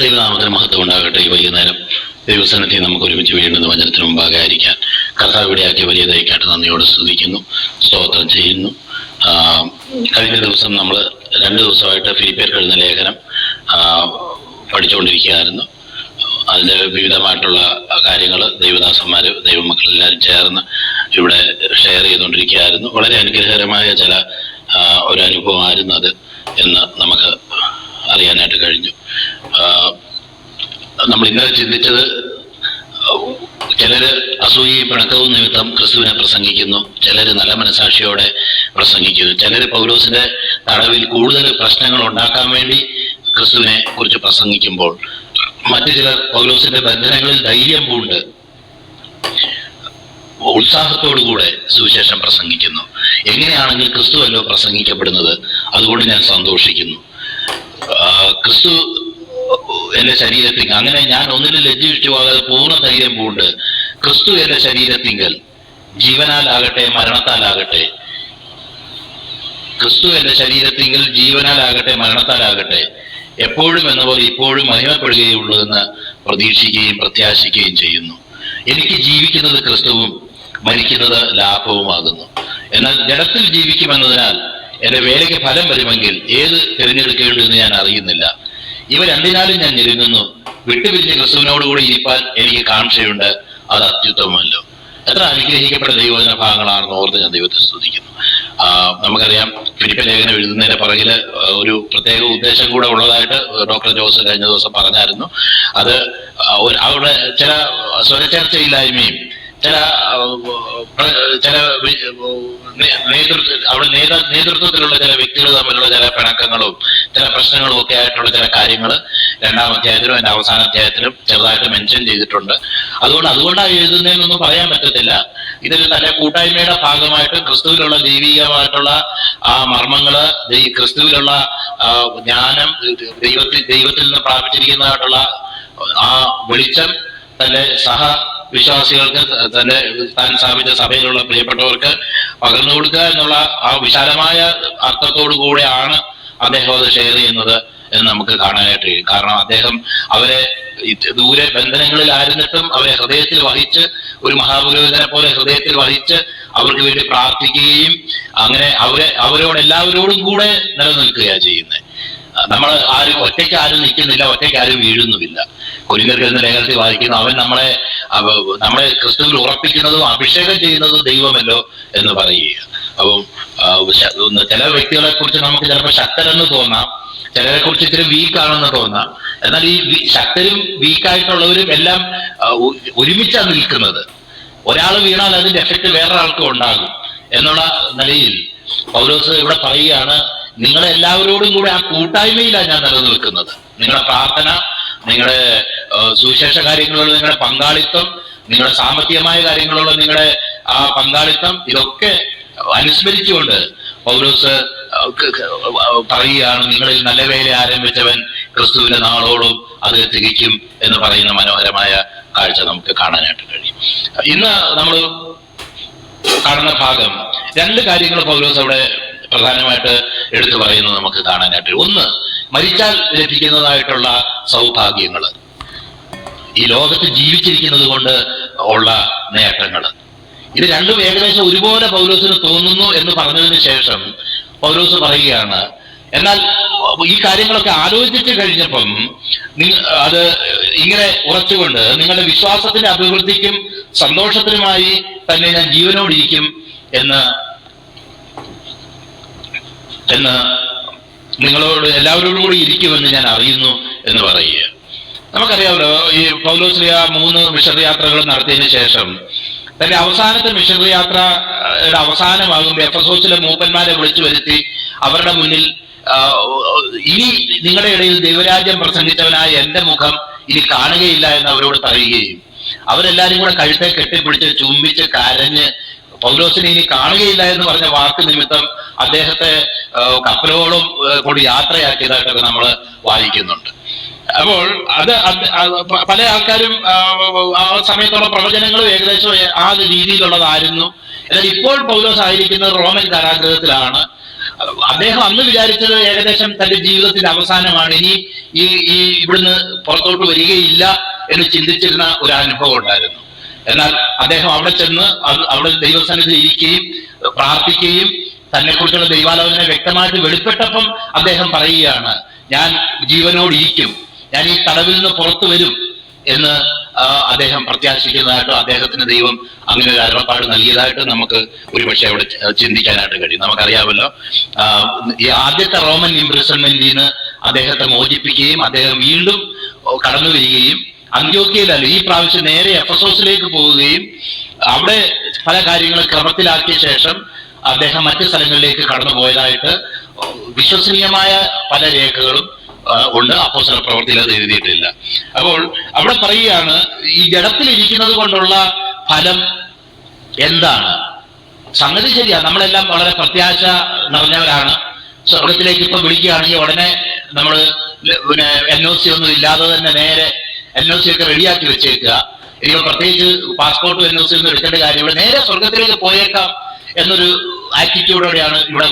ദൈവനാമത്തിന് മഹത്വം ഉണ്ടാകട്ടെ ഈ വൈകുന്നേരം ദൈവസന്നിധി നമുക്ക് ഒരുമിച്ച് വീണ്ടും വചനത്തിന് മുമ്പാകെ ആയിരിക്കാൻ കർത്താവ് ഇവിടെയാക്കിയ വലിയ ദയക്കായിട്ട് നന്ദിയോട് സ്തുതിക്കുന്നു സ്തോത്രം ചെയ്യുന്നു. കഴിഞ്ഞ ദിവസം നമ്മൾ രണ്ട് ദിവസമായിട്ട് ഫിലിപ്പിയർ എഴുതുന്ന ലേഖനം പഠിച്ചുകൊണ്ടിരിക്കുകയായിരുന്നു. അതിന്റെ വിവിധമായിട്ടുള്ള കാര്യങ്ങൾ ദൈവദാസന്മാർ ദൈവമക്കൾ എല്ലാവരും ചേർന്ന് ഇവിടെ ഷെയർ ചെയ്തുകൊണ്ടിരിക്കുകയായിരുന്നു. വളരെ അനുഗ്രഹകരമായ ചില ഒരു അനുഭവമായിരുന്നു അത് എന്ന് നമുക്ക് അറിയാനായിട്ട് കഴിഞ്ഞു. നമ്മൾ ഇന്നലെ ചിന്തിച്ചത് ചിലര് അസൂയയും പിണക്കവും നിമിത്തം ക്രിസ്തുവിനെ പ്രസംഗിക്കുന്നു ചിലര് നല്ല മനസാക്ഷിയോടെ പ്രസംഗിക്കുന്നു ചിലര് പൗലോസിന്റെ തടവിൽ കൂടുതൽ പ്രശ്നങ്ങൾ ഉണ്ടാക്കാൻ വേണ്ടി ക്രിസ്തുവിനെ കുറിച്ച് പ്രസംഗിക്കുമ്പോൾ മറ്റു ചിലർ പൗലോസിന്റെ ബന്ധനങ്ങളിൽ ധൈര്യം പൂണ്ട് ഉത്സാഹത്തോടുകൂടെ സുവിശേഷം പ്രസംഗിക്കുന്നു. എങ്ങനെയാണെങ്കിൽ ക്രിസ്തുവല്ലോ പ്രസംഗിക്കപ്പെടുന്നത്? അതുകൊണ്ട് ഞാൻ സന്തോഷിക്കുന്നു. ക്രിസ്തു എന്റെ ശരീരത്തിൽ അങ്ങനെ ഞാൻ ഒന്നിനും ലജ്ജിച്ചു പോകാതെ പൂർണ ധൈര്യം പൂണ്ട്. ക്രിസ്തു എന്റെ ശരീരത്തിങ്കൽ. ജീവനാലാകട്ടെ മരണത്താലാകട്ടെ. ക്രിസ്തു എന്റെ ശരീരത്തിങ്കിൽ ജീവനാലാകട്ടെ മരണത്താലാകട്ടെ. എപ്പോഴും എന്ന പോലെ ഇപ്പോഴും മഹിമപ്പെടുകയുള്ളൂ എന്ന് പ്രതീക്ഷിക്കുകയും പ്രത്യാശിക്കുകയും ചെയ്യുന്നു. എനിക്ക് ജീവിക്കുന്നത് ക്രിസ്തുവും മരിക്കുന്നത് ലാഭവുമാകുന്നു. എന്നാൽ ജഡത്തിൽ ജീവിക്കുമെന്നതിനാൽ എന്റെ വേലയ്ക്ക് ഫലം വരുമെങ്കിൽ ഏത് തിരഞ്ഞെടുക്കേണ്ടതെന്ന് ഞാൻ അറിയുന്നില്ല. ഇവ രണ്ടിനാലും ഞാൻ ഞെരുങ്ങുന്നു. വിട്ടുപിരിഞ്ഞ് ക്രിസ്തുവിനോടുകൂടി ഇരിപ്പാൻ എനിക്ക് കാഴ്ചയുണ്ട്. അത് അത്യുത്തമമല്ലോ. എത്ര അനുഗ്രഹിക്കപ്പെട്ട ദൈവജന ഭാഗങ്ങളാണെന്ന് ഓർത്ത് ഞാൻ ദൈവത്തെ സ്തുതിക്കുന്നു. നമുക്കറിയാം ഫിലിപ്പ ലേഖനം എഴുതുന്നതിന്റെ പുറകിൽ ഒരു പ്രത്യേക ഉദ്ദേശം കൂടെ ഉള്ളതായിട്ട് ഡോക്ടർ ജോസ് കഴിഞ്ഞ ദിവസം പറഞ്ഞായിരുന്നു. അത് അവിടെ ചില സ്വരച്ചേർച്ചയില്ലായ്മയും ചില ചില അവിടെ നേത- നേതൃത്വത്തിലുള്ള ചില വ്യക്തികൾ തമ്മിലുള്ള ചില പിണക്കങ്ങളും ചില പ്രശ്നങ്ങളും ഒക്കെ ആയിട്ടുള്ള ചില കാര്യങ്ങൾ രണ്ടാം അധ്യായത്തിലും അതിന്റെ അവസാന അധ്യായത്തിലും ചെറുതായിട്ട് മെൻഷൻ ചെയ്തിട്ടുണ്ട്. അതുകൊണ്ട് അതുകൊണ്ടാണ് എഴുതുന്നതെന്നൊന്നും പറയാൻ പറ്റത്തില്ല. ഇതിൽ തന്നെ കൂട്ടായ്മയുടെ ഭാഗമായിട്ട് ക്രിസ്തുവിലുള്ള ദൈവികമായിട്ടുള്ള ആ മർമ്മങ്ങൾ ക്രിസ്തുവിലുള്ള ജ്ഞാനം ദൈവത്തിൽ ദൈവത്തിൽ നിന്ന് പ്രാപിച്ചിരിക്കുന്നതായിട്ടുള്ള ആ വെളിച്ചം തന്റെ സഹ വിശ്വാസികൾക്ക് തന്റെ താൻ സ്ഥാപിച്ച സഭയിലുള്ള പ്രിയപ്പെട്ടവർക്ക് പകർന്നു കൊടുക്കുക എന്നുള്ള ആ വിശാലമായ അർത്ഥത്തോടു കൂടെയാണ് അദ്ദേഹം അത് ഷെയർ ചെയ്യുന്നത് എന്ന് നമുക്ക് കാണാനായിട്ട് കഴിയും. കാരണം അദ്ദേഹം അവരെ ദൂരെ ബന്ധനങ്ങളിൽ ആയിരുന്നിട്ടും അവരെ ഹൃദയത്തിൽ വഹിച്ച് ഒരു മഹാപുരോഹിതനെ പോലെ ഹൃദയത്തിൽ വഹിച്ച് അവർക്ക് വേണ്ടി പ്രാർത്ഥിക്കുകയും അങ്ങനെ അവരെ അവരോട് എല്ലാവരോടും കൂടെ നിലനിൽക്കുകയാണ് ചെയ്യുന്നത്. നമ്മൾ ആരും ഒറ്റയ്ക്ക് ആരും നിൽക്കുന്നില്ല ഒറ്റയ്ക്ക് ആരും വീഴുന്നുമില്ല. കൊരിന്തർക്ക് എന്ന ലേഖനത്തിൽ വായിക്കുന്നു അവൻ നമ്മളെ നമ്മളെ ക്രിസ്തുവിൽ ഉറപ്പിക്കുന്നതും അഭിഷേകം ചെയ്യുന്നതും ദൈവമല്ലോ എന്ന് പറയുക. അപ്പം ചില വ്യക്തികളെ കുറിച്ച് നമുക്ക് ചിലപ്പോൾ ശക്തരെന്ന് തോന്നാം ചിലരെ കുറിച്ച് ഇത്തിരി വീക്ക് ആണെന്ന് തോന്നാം. എന്നാൽ ഈ ശക്തരും വീക്കായിട്ടുള്ളവരും എല്ലാം ഒരുമിച്ചാണ് നിൽക്കുന്നത്. ഒരാൾ വീണാൽ അതിന്റെ എഫക്റ്റ് വേറൊരാൾക്കും ഉണ്ടാകും എന്നുള്ള നിലയിൽ പൗലോസ് ഇവിടെ പറയുകയാണ് നിങ്ങളെല്ലാവരോടും കൂടെ ആ കൂട്ടായ്മയിലാണ് ഞാൻ നിലനിൽക്കുന്നത്. നിങ്ങളുടെ പ്രാർത്ഥന നിങ്ങളുടെ സുവിശേഷ കാര്യങ്ങളുള്ള നിങ്ങളുടെ പങ്കാളിത്തം നിങ്ങളുടെ സാമ്പത്തികമായ കാര്യങ്ങളുള്ള നിങ്ങളുടെ ആ പങ്കാളിത്തം ഇതൊക്കെ അനുസ്മരിച്ചുകൊണ്ട് പൗലോസ് പറയുകയാണ് നിങ്ങളിൽ നല്ല വേല ആരംഭിച്ചവൻ ക്രിസ്തുവിന്റെ നാളോടും അത് തികയ്ക്കും എന്ന് പറയുന്ന മനോഹരമായ കാഴ്ച നമുക്ക് കാണാനായിട്ട് കഴിയും. ഇന്ന് നമ്മൾ കാണുന്ന ഭാഗം രണ്ട് കാര്യങ്ങൾ പൗലോസ് അവിടെ പ്രധാനമായിട്ട് എടുത്തു പറയുന്നത് നമുക്ക് കാണാനായിട്ട് ഒന്ന് മരിച്ചാൽ ലഭിക്കുന്നതായിട്ടുള്ള സൗഭാഗ്യങ്ങൾ. ഈ ലോകത്ത് ജീവിച്ചിരിക്കുന്നത് കൊണ്ട് ഉള്ള നേട്ടങ്ങൾ. ഇത് രണ്ടും ഏകദേശം ഒരുപോലെ പൗലോസിന് തോന്നുന്നു എന്ന് പറഞ്ഞതിന് ശേഷം പൗലോസ് പറയുകയാണ് എന്നാൽ ഈ കാര്യങ്ങളൊക്കെ ആലോചിച്ച് കഴിഞ്ഞപ്പം അത് ഇങ്ങനെ ഉറച്ചുകൊണ്ട് നിങ്ങളുടെ വിശ്വാസത്തിന്റെ അഭിവൃദ്ധിക്കും സന്തോഷത്തിനുമായി തന്നെ ഞാൻ ജീവനോടിരിക്കും എന്ന് എന്ന് നിങ്ങളോട് എല്ലാവരോടും കൂടി ഇരിക്കുമെന്ന് ഞാൻ അറിയുന്നു എന്ന് പറയുക. നമുക്കറിയാമല്ലോ ഈ പൗലോസ്ലിയ മൂന്ന് മിഷണറി യാത്രകൾ നടത്തിയതിന് ശേഷം തന്റെ അവസാനത്തെ മിഷണറി യാത്രയുടെ അവസാനമാകുമ്പോൾ എഫസോസിലെ മൂപ്പന്മാരെ വിളിച്ചു വരുത്തി അവരുടെ മുന്നിൽ ഇനി നിങ്ങളുടെ ഇടയിൽ ദൈവരാജ്യം പ്രസംഗിച്ചവനായ എന്റെ മുഖം ഇനി കാണുകയില്ല എന്ന് അവരോട് പറയുകയും അവരെല്ലാരും കൂടെ കഴുത്തെ കെട്ടിപ്പിടിച്ച് ചുംബിച്ച് കരഞ്ഞ് പൗലോസിനെ ഇനി കാണുകയില്ല എന്ന് പറഞ്ഞ വാക്ക് നിമിത്തം അദ്ദേഹത്തെ കപ്പലോളം ആ, കൊണ്ട് യാത്രയാക്കിയതായിട്ടൊക്കെ നമ്മൾ വായിക്കുന്നുണ്ട്. അപ്പോൾ അത് പല ആൾക്കാരും ആ, സമയത്തുള്ള പ്രവചനങ്ങളും ഏകദേശം ആ രീതിയിലുള്ളതായിരുന്നു. എന്നാൽ ഇപ്പോൾ പൗലോസ് ആയിരിക്കുന്നത് റോമൻ കാരാഗ്രഹത്തിലാണ്. അദ്ദേഹം അന്ന് വിചാരിച്ചത് ഏകദേശം തന്റെ ജീവിതത്തിന്റെ അവസാനമാണ്. ഇനി ഈ ഈ ഇവിടുന്ന് പുറത്തോട്ട് വരികയില്ല എന്ന് ചിന്തിച്ചിരുന്ന ഒരു അനുഭവം ഉണ്ടായിരുന്നു. എന്നാൽ അദ്ദേഹം അവിടെ ചെന്ന് അവിടെ ദൈവസന്നിധി ഇരിക്കുകയും പ്രാർത്ഥിക്കുകയും തന്നെ കുറിച്ചുള്ള ദൈവാലോചന വ്യക്തമായിട്ട് വെളിപ്പെട്ടപ്പം അദ്ദേഹം പറയുകയാണ് ഞാൻ ജീവനോട് ഇരിക്കും ഞാൻ ഈ തടവിൽ നിന്ന് പുറത്തു വരും എന്ന് അദ്ദേഹം പ്രത്യാശിക്കുന്നതായിട്ടും അദ്ദേഹത്തിന് ദൈവം അങ്ങനെ ഒരു അരുളപ്പാട് നൽകിയതായിട്ട് നമുക്ക് ഒരുപക്ഷെ അവിടെ ചിന്തിക്കാനായിട്ട് കഴിയും. നമുക്കറിയാമല്ലോ ഈ ആദ്യത്തെ റോമൻ ഇംപ്രിസൺമെന്റിൽ നിന്ന് അദ്ദേഹത്തെ മോചിപ്പിക്കുകയും അദ്ദേഹം വീണ്ടും കടന്നു വരികയും അന്ത്യോക്കയിലല്ല ഈ പ്രാവശ്യം നേരെ എഫസോസിലേക്ക് പോവുകയും അവിടെ പല കാര്യങ്ങളും ക്രമത്തിലാക്കിയ ശേഷം അദ്ദേഹം മറ്റ് സ്ഥലങ്ങളിലേക്ക് കടന്നു പോയതായിട്ട് വിശ്വസനീയമായ പല രേഖകളും ഉണ്ട്. അപ്പോസ്തല പ്രവർത്തിയിൽ അത് എഴുതിയിട്ടില്ല. അപ്പോൾ അവിടെ പറയുകയാണ് ഈ ജഡത്തിൽ ഇരിക്കുന്നത് കൊണ്ടുള്ള ഫലം എന്താണ്? സംഗതി ശരിയാ. നമ്മളെല്ലാം വളരെ പ്രത്യാശ നിറഞ്ഞവരാണ്. സ്വർഗത്തിലേക്ക് ഇപ്പൊ വിളിക്കുകയാണെങ്കിൽ ഉടനെ നമ്മൾ പിന്നെ എൻ ഒ സി ഒന്നും ഇല്ലാതെ തന്നെ നേരെ എൻ ഒ സി ഒക്കെ റെഡിയാക്കി വെച്ചേക്കുക. ഇനിയിപ്പോ പ്രത്യേകിച്ച് പാസ്പോർട്ടും എൻ ഒ സി ഒന്നും എടുക്കേണ്ട കാര്യമില്ല. നേരെ സ്വർഗത്തിലേക്ക് പോയേക്കാം എന്നൊരു ആറ്റിറ്റ്യൂഡോടെയാണ് ഇവിടെ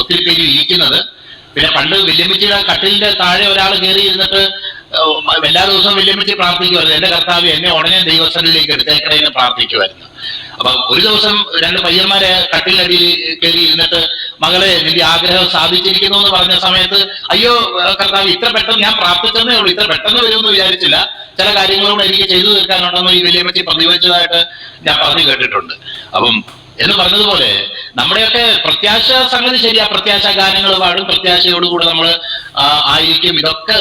ഒത്തിരി പേര് ഇരിക്കുന്നത്. പിന്നെ പണ്ട് വല്യമ്മച്ചിയുടെ കട്ടിലിന്റെ താഴെ ഒരാൾ കയറി ഇരുന്നിട്ട് എല്ലാ ദിവസവും വല്യമ്മച്ചി പ്രാർത്ഥിക്കുമായിരുന്നു. എന്റെ കർത്താവ് എന്നെ ഉടനെ ദൈവസ്ഥനിലേക്ക് എടുത്തേക്കണേ എന്ന് പ്രാർത്ഥിക്കുമായിരുന്നു. അപ്പൊ ഒരു ദിവസം രണ്ട് പയ്യന്മാരെ കട്ടിലടിയിൽ കയറി ഇരുന്നിട്ട് മകളെ നിന്റെ ആഗ്രഹം സാധിച്ചിരിക്കുന്നു എന്ന് പറഞ്ഞ സമയത്ത് അയ്യോ കർത്താവ് ഇത്ര പെട്ടെന്ന് ഞാൻ പ്രാർത്ഥിച്ചതേ ഉള്ളൂ ഇത്ര പെട്ടെന്ന് വരുമെന്ന് വിചാരിച്ചില്ല. ചില കാര്യങ്ങളോട് എനിക്ക് ചെയ്തു തീർക്കാനുണ്ടെന്ന് ഈ വല്യമ്മച്ചി പ്രതിവച്ചതായിട്ട് ഞാൻ പറഞ്ഞു കേട്ടിട്ടുണ്ട്. അപ്പം എന്ന് പറഞ്ഞതുപോലെ നമ്മുടെയൊക്കെ പ്രത്യാശ സംഗതി ശരിയാ. പ്രത്യാശ ഗാനങ്ങൾ പാടും. പ്രത്യാശയോടുകൂടെ നമ്മൾ ആയിരിക്കും. ഇതൊക്കെ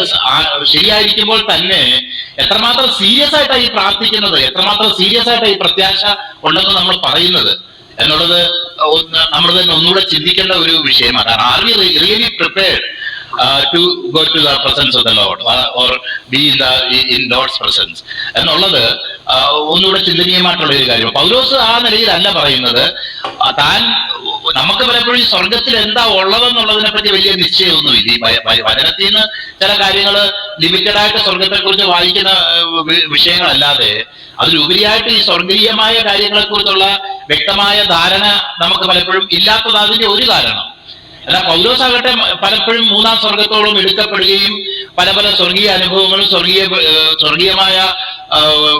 ശരിയായിരിക്കുമ്പോൾ തന്നെ എത്രമാത്രം സീരിയസ് ആയിട്ടാണ് ഈ പ്രാർത്ഥിക്കുന്നത്? എത്രമാത്രം സീരിയസ് ആയിട്ടാണ് ഈ പ്രത്യാശ ഉണ്ടെന്ന് നമ്മൾ പറയുന്നത്? എന്നുള്ളത് നമ്മൾ തന്നെ ഒന്നുകൂടെ ചിന്തിക്കേണ്ട ഒരു വിഷയമാണ്. കാരണം are we really prepared to go to the presence of the Lord or be in the in Lord's presence എന്നുള്ളത് ആ, ഒന്നുകൂടെ ചിന്തനീയമായിട്ടുള്ള ഒരു കാര്യം. പൗലോസ് ആ നിലയിലല്ല പറയുന്നത് താൻ നമുക്ക് പലപ്പോഴും സ്വർഗത്തിൽ എന്താ ഉള്ളതെന്നുള്ളതിനെ പറ്റി വലിയ വ- വ- വചനത്തിൽ നിന്ന് ചില കാര്യങ്ങൾ ലിമിറ്റഡായിട്ട് സ്വർഗത്തെ കുറിച്ച് വായിക്കുന്ന വിഷയങ്ങളല്ലാതെ അതിലുപരിയായിട്ട് ഈ സ്വർഗീയമായ കാര്യങ്ങളെ കുറിച്ചുള്ള വ്യക്തമായ ധാരണ നമുക്ക് പലപ്പോഴും ഇല്ലാത്തത് അതിന്റെ ഒരു കാരണം. എന്നാൽ പൗലോസ് ആകട്ടെ പലപ്പോഴും മൂന്നാം സ്വർഗത്തോളം എടുക്കപ്പെടുകയും പല പല സ്വർഗീയ അനുഭവങ്ങളും സ്വർഗീയ സ്വർഗീയമായ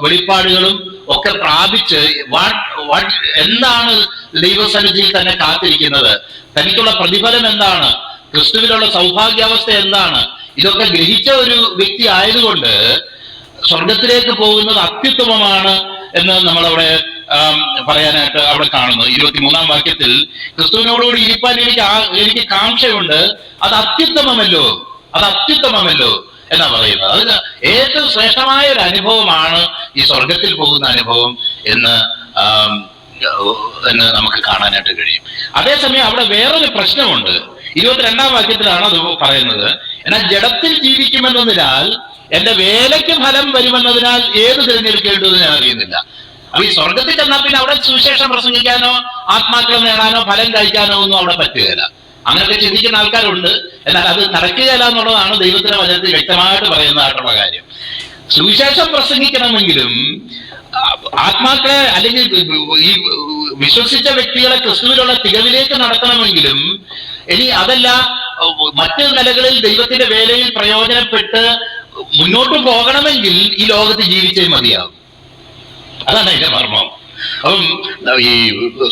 വെളിപ്പാടുകളും ഒക്കെ പ്രാപിച്ച് എന്താണ് ദൈവസന്നിധിയിൽ തന്നെ കാത്തിരിക്കുന്നത്? തനിക്കുള്ള പ്രതിഫലം എന്താണ്? ക്രിസ്തുവിലുള്ള സൗഭാഗ്യാവസ്ഥ എന്താണ്? ഇതൊക്കെ ഗ്രഹിച്ച ഒരു വ്യക്തി ആയതുകൊണ്ട് സ്വർഗത്തിലേക്ക് പോകുന്നത് അത്യുത്തമമാണ് എന്ന് നമ്മളവിടെ പറയാനായിട്ട് അവിടെ കാണുന്നു. ഇരുപത്തിമൂന്നാം വാക്യത്തിൽ ക്രിസ്തുവിനോടുകൂടി ഇരിപ്പാൻ എനിക്ക് എനിക്ക് കാംക്ഷയുണ്ട്. അത് അത്യുത്തമമല്ലോ. അത് അത്യുത്തമമല്ലോ എന്നാ പറയുന്നത്. അതിന് ഏറ്റവും ശ്രേഷ്ഠമായ ഒരു അനുഭവമാണ് ഈ സ്വർഗത്തിൽ പോകുന്ന അനുഭവം എന്ന് എന്ന് നമുക്ക് കാണാനായിട്ട് കഴിയും. അതേസമയം അവിടെ വേറൊരു പ്രശ്നമുണ്ട്. ഇരുപത്തിരണ്ടാം വാക്യത്തിലാണ് അത് പറയുന്നത്. എന്നാൽ ജഡത്തിൽ ജീവിക്കുമെന്നതിനാൽ എന്റെ വേലയ്ക്ക് ഫലം വരുമെന്നതിനാൽ ഏത് തിരഞ്ഞെടുക്കേണ്ടതെന്ന് ഞാൻ അറിയുന്നില്ല. അപ്പൊ ഈ സ്വർഗത്തിൽ ചെന്നാൽ പിന്നെ അവിടെ സുവിശേഷം പ്രസംഗിക്കാനോ ആത്മാക്കളെ നേടാനോ ഫലം കഴിക്കാനോ ഒന്നും അവിടെ പറ്റുകയില്ല അങ്ങനെയൊക്കെ ചിന്തിക്കുന്ന ആൾക്കാരുണ്ട്. എന്നാൽ അത് നടക്കുകയില്ല എന്നുള്ളതാണ് ദൈവത്തിന്റെ വചനത്തിൽ വ്യക്തമായിട്ട് പറയുന്നതായിട്ടുള്ള കാര്യം. സുവിശേഷം പ്രസംഗിക്കണമെങ്കിലും ആത്മാക്കളെ അല്ലെങ്കിൽ ഈ വിശ്വസിച്ച വ്യക്തികളെ ക്രിസ്തുവിലുള്ള തികവിലേക്ക് നടത്തണമെങ്കിലും ഇനി അതല്ല മറ്റ് നിലകളിൽ ദൈവത്തിന്റെ വേലയിൽ പ്രയോജനപ്പെട്ട് മുന്നോട്ട് പോകണമെങ്കിൽ ഈ ലോകത്ത് ജീവിച്ചേ മതിയാകും അതാണ് അതിന്റെ മർമ്മം. അപ്പം ഈ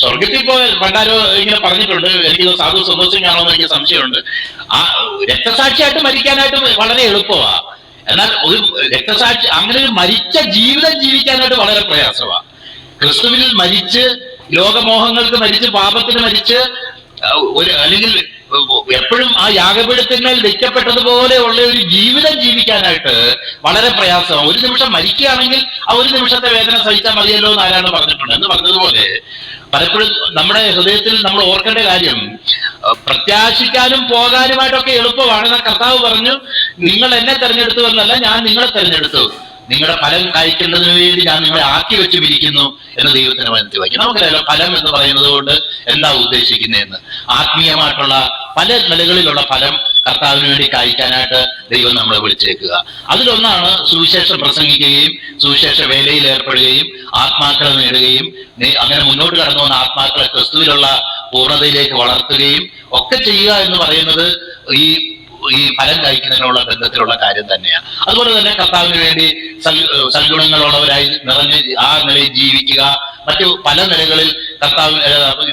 സ്വർഗത്തിൽ പോയ പണ്ടാരോ ഇങ്ങനെ പറഞ്ഞിട്ടുണ്ട് എനിക്ക് സാധു സന്തോഷിക്കാണോ എനിക്ക് സംശയമുണ്ട്. ആ രക്തസാക്ഷിയായിട്ട് മരിക്കാനായിട്ട് വളരെ എളുപ്പമാ. എന്നാൽ ഒരു രക്തസാക്ഷി അങ്ങനെ ഒരു മരിച്ച ജീവിതം ജീവിക്കാനായിട്ട് വളരെ പ്രയാസമാണ് ക്രിസ്തുവിൽ മരിച്ച് ലോകമോഹങ്ങൾക്ക് മരിച്ച് പാപത്തിന് മരിച്ച് ഒരു അല്ലെങ്കിൽ എപ്പോഴും ആ യാഗപീഠത്തിന്മേൽ വെക്കപ്പെട്ടതുപോലെ ഉള്ള ഒരു ജീവിതം ജീവിക്കാനായിട്ട് വളരെ പ്രയാസമാണ്. ഒരു നിമിഷം മരിക്കുകയാണെങ്കിൽ ആ ഒരു നിമിഷത്തെ വേദന സഹിച്ചാൽ മതിയല്ലോ എന്ന് ആരാണ് പറഞ്ഞിട്ടുണ്ട് എന്ന് പറഞ്ഞതുപോലെ പലപ്പോഴും നമ്മുടെ ഹൃദയത്തിൽ നമ്മൾ ഓർക്കേണ്ട കാര്യം പ്രത്യാശിക്കാനും പോകാനുമായിട്ടൊക്കെ എളുപ്പമാണ് എന്നാൽ കർത്താവ് പറഞ്ഞു. നിങ്ങൾ എന്നെ തെരഞ്ഞെടുത്തു എന്നല്ല ഞാൻ നിങ്ങളെ തെരഞ്ഞെടുത്തു. നിങ്ങളുടെ ഫലം കായ്ക്കേണ്ടതിന് വേണ്ടി ഞാൻ നിങ്ങളെ ആക്കി വെച്ച് പിരിക്കുന്നു എന്ന് ദൈവത്തിന് മനസ്സിൽ വയ്ക്കും. നമുക്കറിയാലോ ഫലം എന്ന് പറയുന്നത് കൊണ്ട് എന്താ ഉദ്ദേശിക്കുന്നതെന്ന്. ആത്മീയമായിട്ടുള്ള പല നിലകളിലുള്ള ഫലം കർത്താവിന് വേണ്ടി കായ്ക്കാനായിട്ട് ദൈവം നമ്മളെ വിളിച്ചേക്കുക. അതിലൊന്നാണ് സുവിശേഷം പ്രസംഗിക്കുകയും സുവിശേഷ വേലയിൽ ഏർപ്പെടുകയും ആത്മാക്കളെ നേടുകയും അങ്ങനെ മുന്നോട്ട് കടന്നു വന്ന ആത്മാക്കളെ ക്രിസ്തുവിലുള്ള പൂർണതയിലേക്ക് വളർത്തുകയും ഒക്കെ ചെയ്യുക എന്ന് പറയുന്നത് ഈ ഈ ഫലം കഴിക്കുന്നതിനുള്ള ബന്ധത്തിലുള്ള കാര്യം തന്നെയാണ് അതുപോലെ തന്നെ കർത്താവിന് വേണ്ടി സൽ സൽഗുണങ്ങളുള്ളവരായി നിറഞ്ഞ് ആ നിലയിൽ ജീവിക്കുക. മറ്റു പല നിലകളിൽ കർത്താവ്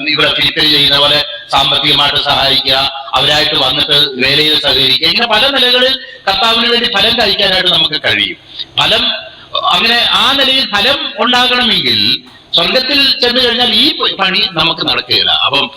ഇവിടെ ഫിലിപ്പിൽ ചെയ്യുന്ന പോലെ സാമ്പത്തികമായിട്ട് സഹായിക്കുക. അവരായിട്ട് വന്നിട്ട് വേലയിൽ സഹകരിക്കുക. ഇങ്ങനെ പല നിലകളിൽ കർത്താവിന് വേണ്ടി ഫലം കഴിക്കാനായിട്ട് നമുക്ക് കഴിയും. ഫലം അങ്ങനെ ആ നിലയിൽ ഫലം ഉണ്ടാകണമെങ്കിൽ സ്വർഗത്തിൽ ചെന്ന് കഴിഞ്ഞാൽ ഈ പണി നമുക്ക് നടക്കുകയില്ല. അപ്പം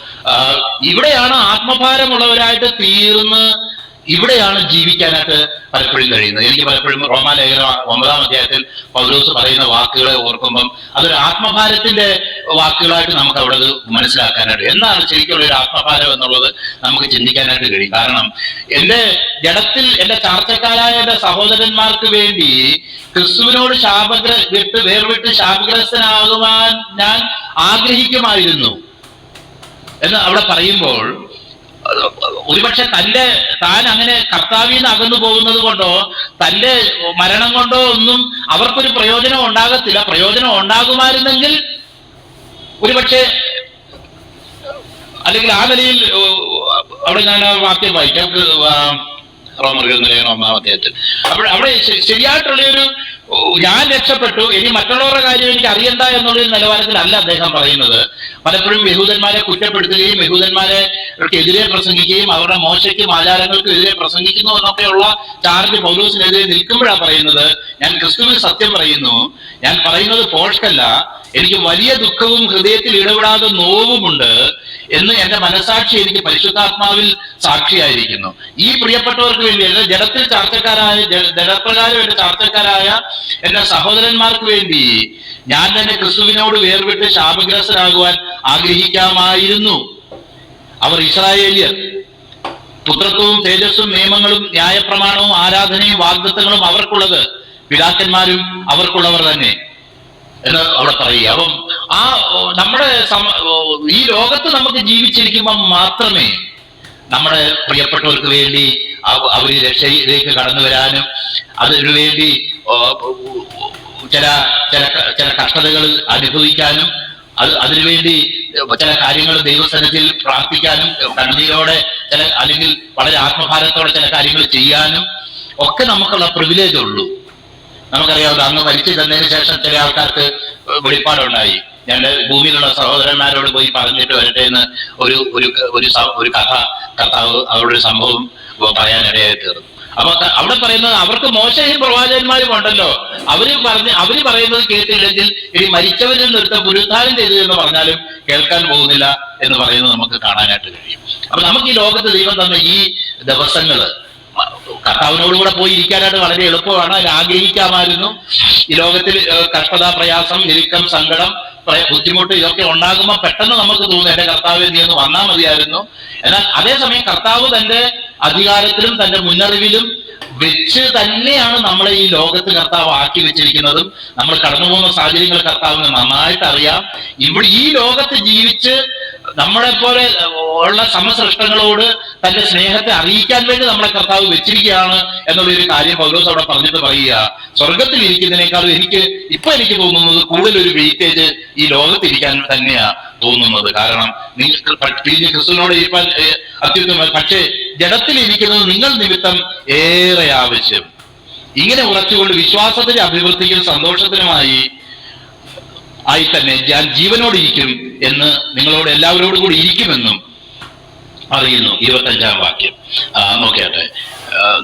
ഇവിടെയാണ് ആത്മഭാരമുള്ളവരായിട്ട് തീർന്ന് ഇവിടെയാണ് ജീവിക്കാനായിട്ട് പലപ്പോഴും കഴിയുന്നത്. എനിക്ക് പലപ്പോഴും റോമാലേഖന ഒമ്പതാം അധ്യായത്തിൽ പൗലോസ് പറയുന്ന വാക്കുകളെ ഓർക്കുമ്പം അതൊരു ആത്മഭാരത്തിന്റെ വാക്കുകളായിട്ട് നമുക്ക് അവിടെ അത് മനസ്സിലാക്കാനായിട്ട് എന്താണ് ശരിക്കുള്ള ഒരു ആത്മഭാരം എന്നുള്ളത് നമുക്ക് ചിന്തിക്കാനായിട്ട് കഴിയും. കാരണം എന്റെ ജഡത്തിൽ എന്റെ ചാർച്ചക്കാരായ എന്റെ സഹോദരന്മാർക്ക് വേണ്ടി ക്രിസ്തുവിനോട് ശാപഗ്ര വിട്ട് വേർവിട്ട് ശാപഗ്രസ്തനാകുവാൻ ഞാൻ ആഗ്രഹിക്കുമായിരുന്നു. എന്ന് അവിടെ പറയുമ്പോൾ ഒരുപക്ഷെ തന്റെ താൻ അങ്ങനെ കർത്താവിൽ നിന്ന് അകന്നു പോകുന്നത് കൊണ്ടോ തന്റെ മരണം കൊണ്ടോ ഒന്നും അവർക്കൊരു പ്രയോജനം ഉണ്ടാകത്തില്ല. പ്രയോജനം ഉണ്ടാകുമായിരുന്നെങ്കിൽ ഒരുപക്ഷെ അല്ലെങ്കിൽ ആ നിലയിൽ അവിടെ ഞാൻ വാക്യം വായിക്കാം. റോമർ നിലയം ഒന്നാം അധ്യായത്തിൽ. അപ്പോൾ അവിടെ ശരിയായിട്ടുള്ള ഒരു ഞാൻ രക്ഷപ്പെട്ടു. ഇനി മറ്റുള്ളവരുടെ കാര്യം എനിക്ക് അറിയണ്ട എന്നുള്ള നിലവാരത്തിലല്ല അദ്ദേഹം പറയുന്നത്. പലപ്പോഴും യഹൂദന്മാരെ കുറ്റപ്പെടുത്തുകയും യഹൂദന്മാരെ എതിരെ പ്രസംഗിക്കുകയും അവരുടെ മോശയ്ക്കും ആചാരങ്ങൾക്കും എതിരെ പ്രസംഗിക്കുന്നു എന്നൊക്കെയുള്ള ചാർജ് പൗലോസിനെതിരെ നിൽക്കുമ്പോഴാണ് പറയുന്നത്. ഞാൻ ക്രിസ്തുവിൽ സത്യം പറയുന്നു. ഞാൻ പറയുന്നത് പോഷ്കല്ല. എനിക്ക് വലിയ ദുഃഖവും ഹൃദയത്തിൽ ഇടപെടാതെ നോവുമുണ്ട്. എന്ന് എന്റെ മനസാക്ഷി എനിക്ക് പരിശുദ്ധാത്മാവിൽ സാക്ഷിയായിരിക്കുന്നു. ഈ പ്രിയപ്പെട്ടവർക്ക് വേണ്ടി എന്റെ ജഡത്തിൽ ചാർച്ചക്കാരായ ജഡപ്രകാരം എന്റെ ചാർച്ചക്കാരായ എന്റെ സഹോദരന്മാർക്ക് വേണ്ടി ഞാൻ തന്നെ ക്രിസ്തുവിനോട് വേർവിട്ട് ശാപഗ്രസ്തരാകുവാൻ ആഗ്രഹിക്കാമായിരുന്നു. അവർ ഇസ്രായേലിയർ. പുത്രത്വവും തേജസ്സും നിയമങ്ങളും ന്യായപ്രമാണവും ആരാധനയും വാഗ്ദത്തങ്ങളും അവർക്കുള്ളത്. പിതാക്കന്മാരും അവർക്കുള്ളവർ തന്നെ എന്ന് അവിടെ പറയുക. അപ്പം ആ നമ്മുടെ ഈ ലോകത്ത് നമുക്ക് ജീവിച്ചിരിക്കുമ്പോൾ മാത്രമേ നമ്മുടെ പ്രിയപ്പെട്ടവർക്ക് വേണ്ടി അവർ രക്ഷയിലേക്ക് കടന്നു വരാനും അതിനു വേണ്ടി ചില ചില ചില കഷ്ടതകൾ അനുഭവിക്കാനും അത് അതിനുവേണ്ടി ചില കാര്യങ്ങൾ ദൈവസനത്തിൽ പ്രാർത്ഥിക്കാനും കണ്ണീരോടെ ചില അല്ലെങ്കിൽ വളരെ ആത്മഭാരത്തോടെ ചില കാര്യങ്ങൾ ചെയ്യാനും ഒക്കെ നമുക്കുള്ള പ്രിവിലേജ് ഉള്ളൂ. നമുക്കറിയാവുന്ന അങ്ങ് മരിച്ചു തന്നതിന് ശേഷം ചില ആൾക്കാർക്ക് വെളിപ്പാടുണ്ടായി. ഞാൻ ഭൂമിയിലുള്ള സഹോദരന്മാരോട് പോയി പറഞ്ഞിട്ട് വരട്ടെ എന്ന് ഒരു ഒരു ഒരു കഥ കർത്താവ് അവരുടെ സംഭവം പറയാനിടയായി തീർന്നു. അപ്പൊ അവിടെ പറയുന്നത് അവർക്ക് മോശയും പ്രവാചകന്മാരും ഉണ്ടല്ലോ. അവർ പറഞ്ഞ് അവർ പറയുന്നത് കേട്ടില്ലെങ്കിൽ ഇനി മരിച്ചവരിൽ നിർത്ത പുരുദ്ധാരം ചെയ്തു എന്ന് പറഞ്ഞാലും കേൾക്കാൻ പോകുന്നില്ല എന്ന് പറയുന്നത് നമുക്ക് കാണാനായിട്ട് കഴിയും. അപ്പൊ നമുക്ക് ഈ ലോകത്ത് ദൈവം തന്ന ഈ ദിവസങ്ങൾ കർത്താവിനോട് കൂടെ പോയി ഇരിക്കാനായിട്ട് വളരെ എളുപ്പമാണ്. അതിൽ ആഗ്രഹിക്കാമായിരുന്നു. ഈ ലോകത്തിൽ കഷ്ടത പ്രയാസം ഞെരുക്കം സങ്കടം ബുദ്ധിമുട്ട് ഇതൊക്കെ ഉണ്ടാകുമ്പോൾ പെട്ടെന്ന് നമുക്ക് തോന്നും എന്റെ കർത്താവ് നീ ഒന്ന് വന്നാൽ മതിയായിരുന്നു. എന്നാൽ അതേസമയം കർത്താവ് തന്റെ അധികാരത്തിലും തന്റെ മുന്നറിവിലും വെച്ച് തന്നെയാണ് നമ്മളെ ഈ ലോകത്ത് കർത്താവ് ആക്കി വെച്ചിരിക്കുന്നതും. നമ്മൾ കടന്നു പോകുന്ന സാഹചര്യങ്ങൾ കർത്താവിന് നന്നായിട്ട് അറിയാം. ഇവിടെ ഈ ലോകത്ത് ജീവിച്ച് നമ്മളെ പോലെ ഉള്ള സമസൃഷ്ടങ്ങളോട് തന്റെ സ്നേഹത്തെ അറിയിക്കാൻ വേണ്ടി നമ്മളെ കർത്താവ് വെച്ചിരിക്കുകയാണ് എന്നുള്ള ഒരു കാര്യം പൗലോസ് അവിടെ പറഞ്ഞിട്ട് പറയുക. സ്വർഗത്തിൽ ഇരിക്കുന്നതിനേക്കാളും എനിക്ക് ഇപ്പൊ എനിക്ക് തോന്നുന്നത് കൂടുതൽ ഒരു വെയിറ്റേജ് ഈ ലോകത്തിരിക്കാൻ തന്നെയാ തോന്നുന്നത്. കാരണം നിങ്ങൾ പിന്നെ ക്രിസ്തുവിനോട് ഇരിക്കാൻ അത്യുത്തമ പക്ഷേ ജഡത്തിൽ ഇരിക്കുന്നത് നിങ്ങൾ നിമിത്തം ഏറെ ആവശ്യം. ഇങ്ങനെ ഉറച്ചുകൊണ്ട് വിശ്വാസത്തിന്റെ അഭിവൃദ്ധിക്കും സന്തോഷത്തിനുമായി ആയി തന്നെ ഞാൻ ജീവനോട് ഇരിക്കും എന്ന് നിങ്ങളോട് എല്ലാവരോടും കൂടി ഇരിക്കുമെന്നും അറിയുന്നു. ഇരുപത്തഞ്ചാം വാക്യം. നോക്കിയാട്ടെ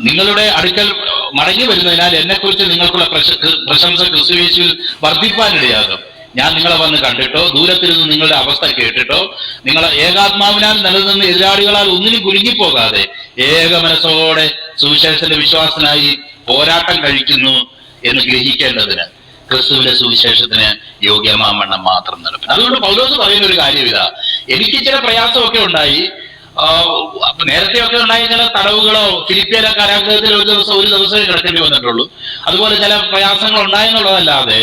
നിങ്ങളുടെ അടുക്കൽ മടങ്ങി വരുന്നതിനാൽ എന്നെക്കുറിച്ച് നിങ്ങൾക്കുള്ള പ്രശ- പ്രശംസ ക്രിസ്തുവേശുവിൽ വർദ്ധിപ്പാനിടയാകും. ഞാൻ നിങ്ങളെ വന്ന് കണ്ടിട്ടോ ദൂരത്തിൽ നിന്ന് നിങ്ങളുടെ അവസ്ഥ കേട്ടിട്ടോ നിങ്ങളെ ഏകാത്മാവിനാൽ നിലനിന്ന് എതിരാളികളാൽ ഒന്നിനും കുലുങ്ങിപ്പോകാതെ ഏക മനസ്സോടെ സുവിശേഷന്റെ വിശ്വാസനായി പോരാട്ടം കഴിക്കുന്നു എന്ന് ഗ്രഹിക്കേണ്ടതിന് ക്രിസ്തുവിന്റെ സുവിശേഷത്തിന് യോഗ്യമാവണ്ണം മാത്രം നടപ്പിന് അതുകൊണ്ട് പൗലോസ് പറയുന്ന ഒരു കാര്യം ഇതാ എനിക്ക് ചില പ്രയാസമൊക്കെ ഉണ്ടായി. നേരത്തെ ഒക്കെ ഉണ്ടായ ചില തടവുകളോ ഫിലിപ്പിയയിലെ കാരാഗ്രഹത്തിൽ ഒരു ദിവസം ഒരു ദിവസമേ കിടക്കേണ്ടി വന്നിട്ടുള്ളൂ. അതുപോലെ ചില പ്രയാസങ്ങൾ ഉണ്ടായെന്നുള്ളതല്ലാതെ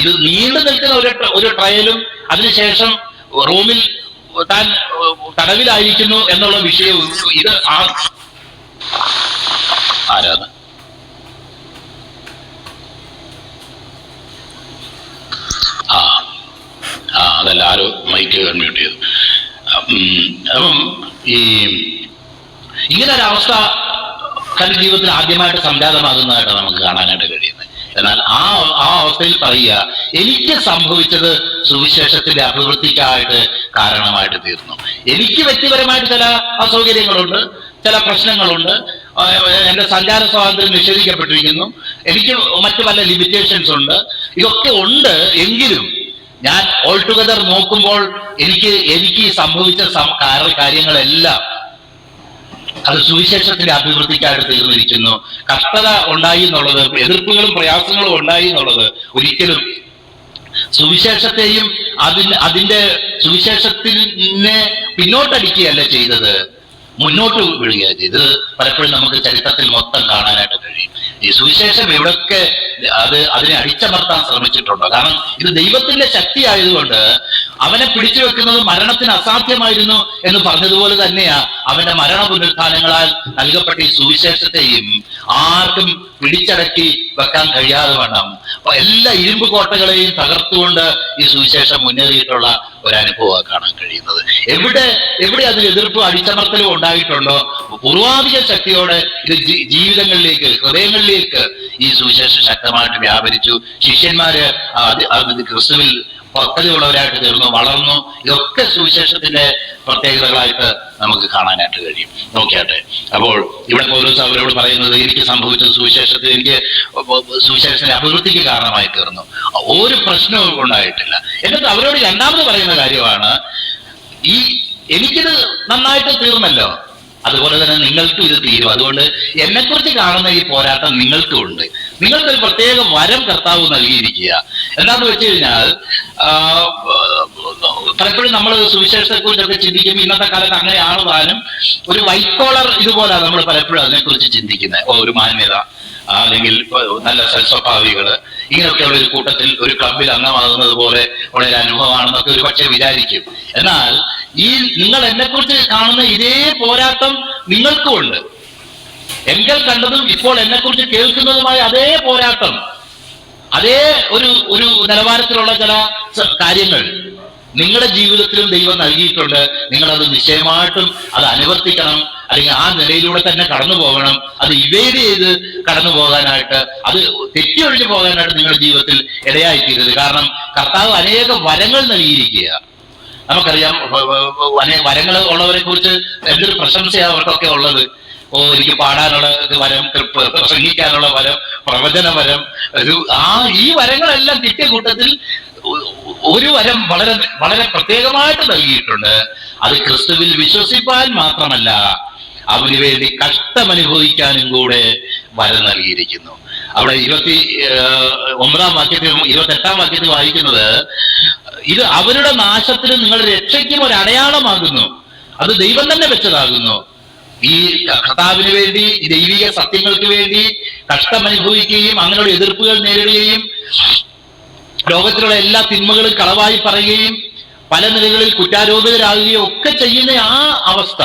ഇത് നീണ്ടു നിൽക്കുന്ന ഒരു ഒരു ട്രയലും അതിനുശേഷം റോമിൽ താൻ തടവിലായിരിക്കുന്നു എന്നുള്ള വിഷയവും ഇത് ആ ആരാണ് ആ ആ അതല്ല ആരോ മൈക്ക് കൺമ്യൂട്ട് ചെയ്തു ആ, ഉം, അപ്പം ഈ ഇങ്ങനെ ഒരവസ്ഥ അവസ്ഥ തന്റെ ജീവിതത്തിൽ ആദ്യമായിട്ട് സംജാതമാകുന്നതായിട്ട് നമുക്ക് കാണാനായിട്ട് കഴിയുന്നത്. എന്നാൽ ആ ആ അവസ്ഥയിൽ പറയുക എനിക്ക് സംഭവിച്ചത് സുവിശേഷത്തിന്റെ അഭിവൃദ്ധിക്കായിട്ട് കാരണമായിട്ട് തീർന്നു. എനിക്ക് വ്യക്തിപരമായിട്ട് ചില അസൗകര്യങ്ങളുണ്ട് ചില പ്രശ്നങ്ങളുണ്ട് എന്റെ സഞ്ചാര സ്വാതന്ത്ര്യം നിഷേധിക്കപ്പെട്ടിരിക്കുന്നു എനിക്ക് മറ്റു പല ലിമിറ്റേഷൻസ് ഉണ്ട്. ഇതൊക്കെ ഉണ്ട് എങ്കിലും ഞാൻ ഓൾ ടുഗദർ നോക്കുമ്പോൾ എനിക്ക് എനിക്ക് സംഭവിച്ച കാര്യങ്ങളെല്ലാം അത് സുവിശേഷത്തിന്റെ അഭിവൃദ്ധിക്കായിട്ട് തീർന്നിരിക്കുന്നു. കഷ്ടത ഉണ്ടായി എന്നുള്ളത് എതിർപ്പുകളും പ്രയാസങ്ങളും ഉണ്ടായി എന്നുള്ളത് ഒരിക്കലും സുവിശേഷത്തെയും അതിന് അതിന്റെ സുവിശേഷത്തിനെ പിന്നോട്ടടിക്കുകയല്ല ചെയ്തത്. മുന്നോട്ട് വിടുകയാണ് ചെയ്തത്. പലപ്പോഴും നമുക്ക് ചരിത്രത്തിൽ മൊത്തം കാണാനായിട്ട് കഴിയും. ഈ സുവിശേഷം എവിടൊക്കെ അത് അതിനെ അടിച്ചമർത്താൻ ശ്രമിച്ചിട്ടുണ്ടോ? കാരണം ഇത് ദൈവത്തിന്റെ ശക്തി ആയതുകൊണ്ട് അവനെ പിടിച്ചു വെക്കുന്നത് മരണത്തിന് അസാധ്യമായിരുന്നു എന്ന് പറഞ്ഞതുപോലെ തന്നെയാ അവന്റെ മരണ പുനരുത്ഥാനങ്ങളാൽ നൽകപ്പെട്ട ഈ സുവിശേഷത്തെയും ആർക്കും പിടിച്ചടക്കി വെക്കാൻ കഴിയാതെ വേണം. അപ്പൊ എല്ലാ ഇരുമ്പ് കോട്ടകളെയും തകർത്തുകൊണ്ട് ഈ സുവിശേഷം മുന്നേറിയിട്ടുള്ള ഒരു അനുഭവമാണ് കാണാൻ കഴിയുന്നത്. എവിടെ എവിടെ അതിന് എതിർപ്പ് അടിച്ചമർത്തലും ഉണ്ടായിട്ടുണ്ടോ? പൂർവാധിക ശക്തിയോടെ ഇത് ജീവിതങ്ങളിലേക്ക് ഹൃദയങ്ങളിലേക്ക് ഈ സുവിശേഷം ശക്തമായിട്ട് വ്യാപരിച്ചു. ശിഷ്യന്മാര് ക്രിസ്തുവിൽ പക്വതയുള്ളവരായിട്ട് തീർന്നു വളർന്നു. ഇതൊക്കെ സുവിശേഷത്തിന്റെ പ്രത്യേകതകളായിട്ട് നമുക്ക് കാണാനായിട്ട് കഴിയും. നോക്കിയാട്ടെ. അപ്പോൾ ഇവിടെ പൗലോസ് അവരോട് പറയുന്നത് എനിക്ക് സംഭവിച്ചത് സുവിശേഷത്തിൽ എനിക്ക് സുവിശേഷത്തിന്റെ അഭിവൃദ്ധിക്ക് കാരണമായി തീർന്നു. ഒരു പ്രശ്നവും ഉണ്ടായിട്ടില്ല. എന്നിട്ട് അവരോട് രണ്ടാമത് പറയുന്ന കാര്യമാണ് ഈ എനിക്കിത് നന്നായിട്ട് തീർന്നല്ലോ. അതുപോലെ തന്നെ നിങ്ങൾക്കും ഇത് തീരും. അതുകൊണ്ട് എന്നെക്കുറിച്ച് കാണുന്ന ഈ പോരാട്ടം നിങ്ങൾക്കും ഉണ്ട്. നിങ്ങൾക്കൊരു പ്രത്യേക വരം കർത്താവ് നൽകിയിരിക്കുക. എന്താന്ന് വെച്ച് കഴിഞ്ഞാൽ പലപ്പോഴും നമ്മൾ സുവിശേഷത്തെ കുറിച്ചൊക്കെ ചിന്തിക്കുമ്പോൾ ഇന്നത്തെ കാലത്ത് അങ്ങനെയാണ് താനും ഒരു വൈറ്റ് കോളർ ഇതുപോലെ നമ്മൾ പലപ്പോഴും അതിനെക്കുറിച്ച് ചിന്തിക്കുന്നത്. ഒരു മാന്യത അല്ലെങ്കിൽ നല്ല സൽസ്വഭാവികൾ ഇങ്ങനെയൊക്കെയുള്ള ഒരു കൂട്ടത്തിൽ ഒരു ക്ലബിൽ അംഗമാകുന്നത് പോലെ ഉള്ള അനുഭവമാണെന്നൊക്കെ ഒരു പക്ഷേ വിചാരിക്കും. എന്നാൽ ഈ നിങ്ങൾ എന്നെക്കുറിച്ച് കാണുന്ന ഇതേ പോരാട്ടം നിങ്ങൾക്കും ഉണ്ട് എങ്കിൽ കണ്ടതും ഇപ്പോൾ എന്നെക്കുറിച്ച് കേൾക്കുന്നതുമായ അതേ പോരാട്ടം അതേ ഒരു ഒരു നിലവാരത്തിലുള്ള ചില കാര്യങ്ങൾ നിങ്ങളുടെ ജീവിതത്തിലും ദൈവം നൽകിയിട്ടുണ്ട്. നിങ്ങൾ അത് നിശ്ചയമായിട്ടും അത് അനുവർത്തിക്കണം. അല്ലെങ്കിൽ ആ നിലയിലൂടെ തന്നെ കടന്നു പോകണം. അത് ഇവേഡ് ചെയ്ത് കടന്നു പോകാനായിട്ട് അത് തെറ്റിയൊഴിഞ്ഞു പോകാനായിട്ട് നിങ്ങളുടെ ജീവിതത്തിൽ ഇടയായിത്തീരരുത് കാരണം കർത്താവ് അനേക വരങ്ങൾ നൽകിയിരിക്കുക നമുക്കറിയാം വരങ്ങൾ ഉള്ളവരെ കുറിച്ച് എന്തൊരു പ്രശംസയാണ് അവർക്കൊക്കെ ഉള്ളത്. ഓ എനിക്ക് പാടാനുള്ള വരം പ്ര- പ്രസംഗിക്കാനുള്ള വരം പ്രവചന വരം ഒരു ആ ഈ വരങ്ങളെല്ലാം കിട്ടിയ കൂട്ടത്തിൽ ഒരു വരം വളരെ വളരെ പ്രത്യേകമായിട്ട് നൽകിയിട്ടുണ്ട്. അത് ക്രിസ്തുവിൽ വിശ്വസിപ്പാൻ മാത്രമല്ല അവന് വേണ്ടി കഷ്ടമനുഭവിക്കാനും കൂടെ വരം നൽകിയിരിക്കുന്നു. അവിടെ ഇരുപത്തി ഒമ്പതാം വാക്യത്തിൽ ഇരുപത്തി എട്ടാം വാക്യത്തിൽ വായിക്കുന്നത് ഇത് അവരുടെ നാശത്തിന് നിങ്ങളുടെ രക്ഷയ്ക്കും ഒരു അടയാളമാകുന്നു അത് ദൈവം തന്നെ വെച്ചതാകുന്നു. ഈ കർത്താവിന് വേണ്ടി ദൈവിക സത്യങ്ങൾക്ക് വേണ്ടി കഷ്ടം അനുഭവിക്കുകയും അങ്ങനെയുള്ള എതിർപ്പുകൾ നേരിടുകയും ലോകത്തിലുള്ള എല്ലാ തിന്മകളും കളവായി പറയുകയും പല നിലകളിൽ കുറ്റാരോപിതരാകുകയും ഒക്കെ ചെയ്യുന്ന ആ അവസ്ഥ.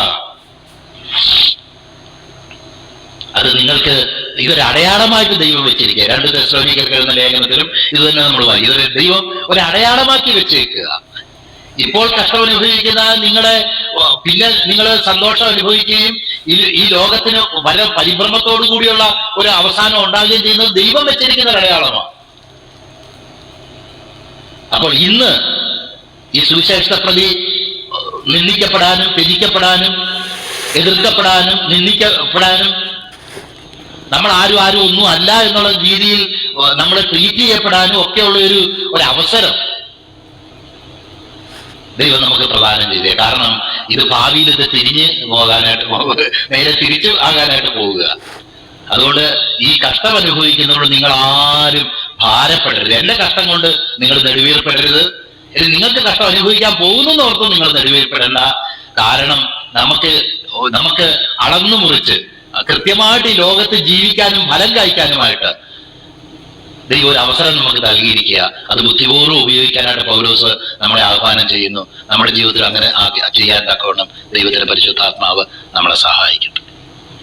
അത് നിങ്ങൾക്ക് ഇതൊരു അടയാളമായിട്ട് ദൈവം വെച്ചിരിക്കുക. രണ്ട് ദശോനിക്കൊക്കെ എഴുതുന്ന ലേഖനത്തിലും ഇത് തന്നെ നമ്മൾ ഇതൊരു ദൈവം ഒരു അടയാളമാക്കി വെച്ചേക്കുക. ഇപ്പോൾ കഷ്ടം അനുഭവിക്കുന്ന നിങ്ങളെ പിന്നെ നിങ്ങൾ സന്തോഷം അനുഭവിക്കുകയും ഈ ലോകത്തിന് വല പരിഭ്രമത്തോടു കൂടിയുള്ള ഒരു അവസാനം ഉണ്ടാകുകയും ചെയ്യുന്നത് ദൈവം വെച്ചിരിക്കുന്ന അടയാളമാണ്. അപ്പോൾ ഇന്ന് ഈ സുവിശേഷപ്രതി പ്രതി നിന്ദിക്കപ്പെടാനും ത്യജിക്കപ്പെടാനും എതിർക്കപ്പെടാനും നിന്ദിക്കപ്പെടാനും നമ്മൾ ആരും ആരും ഒന്നും അല്ല എന്നുള്ള രീതിയിൽ നമ്മളെ ട്രീറ്റ് ചെയ്യപ്പെടാനും ഒക്കെയുള്ള ഒരു ഒരു അവസരം. ദൈവം നമുക്ക് പ്രദാനം ചെയ്തേ. കാരണം ഇത് ഭാവിയിൽ ഇത് തിരിഞ്ഞ് പോകാനായിട്ട് നേരെ തിരിച്ചു ആകാനായിട്ട് പോവുക. അതുകൊണ്ട് ഈ കഷ്ടം അനുഭവിക്കുന്നതുകൊണ്ട് നിങ്ങൾ ആരും ഭാരപ്പെടരുത്. എന്റെ കഷ്ടം കൊണ്ട് നിങ്ങൾ നെടുവേർപ്പെടരുത്. നിങ്ങൾക്ക് കഷ്ടം അനുഭവിക്കാൻ പോകുന്നു ഓർത്തും നിങ്ങൾ നെടുവേർപ്പെടേണ്ട. കാരണം നമുക്ക് നമുക്ക് അളന്നു മുറിച്ച് കൃത്യമായിട്ട് ഈ ലോകത്ത് ജീവിക്കാനും ഫലം കായ്ക്കാനുമായിട്ട് ദൈവം ഒരു അവസരം നമുക്ക് നൽകിയിരിക്കുക. അത് ബുദ്ധിപൂർവം ഉപയോഗിക്കാനായിട്ട് പൗലോസ് നമ്മളെ ആഹ്വാനം ചെയ്യുന്നു. നമ്മുടെ ജീവിതത്തിൽ അങ്ങനെ ചെയ്യാൻ തക്കവണ്ണം ദൈവത്തിന്റെ പരിശുദ്ധാത്മാവ് നമ്മളെ സഹായിക്കട്ടെ.